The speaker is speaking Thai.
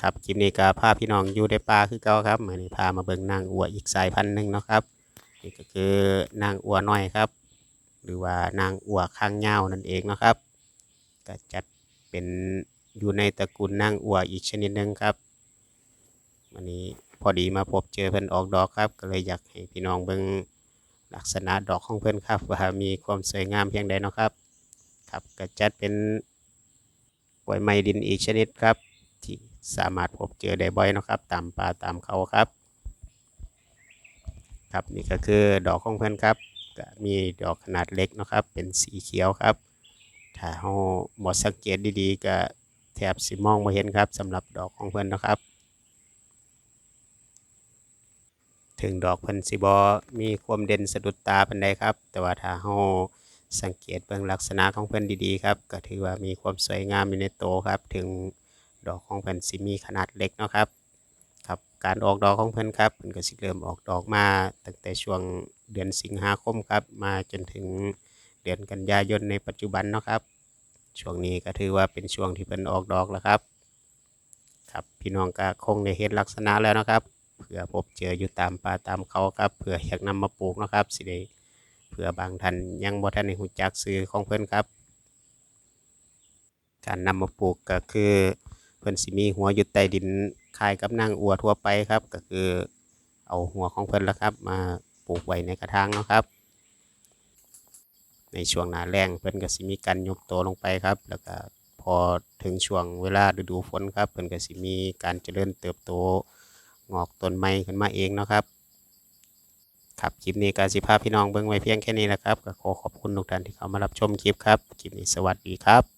ครับคลิปนี้ก็พาพี่น้องอยู่ในป่าคือเก่าครับมือนี้พามาเบิ่งนางอัวอีกสายพันธุ์หนึ่งเนาะครับนี่ก็คือนางอัวน้อยครับ หรือว่านางอัวข้างยานั่นเองเนาะครับ ก็จัดเป็นอยู่ในตระกูลนางอัวอีกชนิดหนึ่งครับวันนี้พอดีมาพบเจอเพิ่นออกดอกครับ ก็เลยอยากให้พี่น้องเบิ่งลักษณะดอกของเพิ่นครับว่ามีความสวยงามเพียงใดเนาะครับครับก็จัดเป็นกล้วยไม้ดินอีกชนิดครับที่ สามารถพบเจอได้บ่อยนะครับ ตามป่าตามเขาครับ ครับนี่ก็คือดอกของเพื่อนครับก็มีดอกขนาดเล็กนะครับ เป็นสีเขียวครับ ถ้าเราบ่สังเกตดีๆ ก็แทบสิมองบ่เห็นครับสำหรับดอกของเพิ่นนะครับ ถึงดอกเพิ่นสิบ่มีความเด่นสะดุดตาเปานใดครับ แต่ว่าถ้าเราสังเกตเบิ่งลักษณะของเพิ่นดีๆ ครับ ก็ถือว่ามีความสวยงามอยู่ในโตครับ ถึง ดอกของเพิ่นสิมีขนาดเล็กเนาะครับครับการออกดอกของเพิ่นครับเพิ่นก็สิเริ่มออกดอกมาตั้งแต่ช่วงเดือนสิงหาคมครับมาจนถึงเดือนกันยายนในปัจจุบันเนาะครับช่วงนี้ก็ถือว่าเป็นช่วงที่เพิ่นออกดอกแล้วครับ ครับพี่น้องก็คงได้เห็นลักษณะแล้วนะครับเผื่อพบเจออยู่ตามป่าตามเขาครับเผื่ออยากนำมาปลูกนะครับสิได้เผื่อบางท่านยังบ่ทันได้รู้จักชื่อของเพิ่นครับ การนำมาปลูกก็คือ เพิ่นสิมีหัวอยู่ใต้ดินคล้ายกับนางอัวทั่วไปครับ ก็คือเอาหัวของเพิ่นละครับ มาปลูกไว้ในกระถางเนาะครับ ในช่วงหน้าแล้งเพิ่นก็สิมีการยุบตัวลงไปครับ แล้วก็พอถึงช่วงเวลาฤดูฝนครับ เพิ่นก็สิมีการเจริญเติบโตงอกต้นไม้ขึ้นมาเองเนาะครับครับคลิปนี้ก็สิพาพี่น้องเบิ่งไว้เพียงแค่นี้แหละครับก็ขอขอบคุณทุกท่านที่เข้ามารับชมคลิปครับ คลิปนี้สวัสดีครับ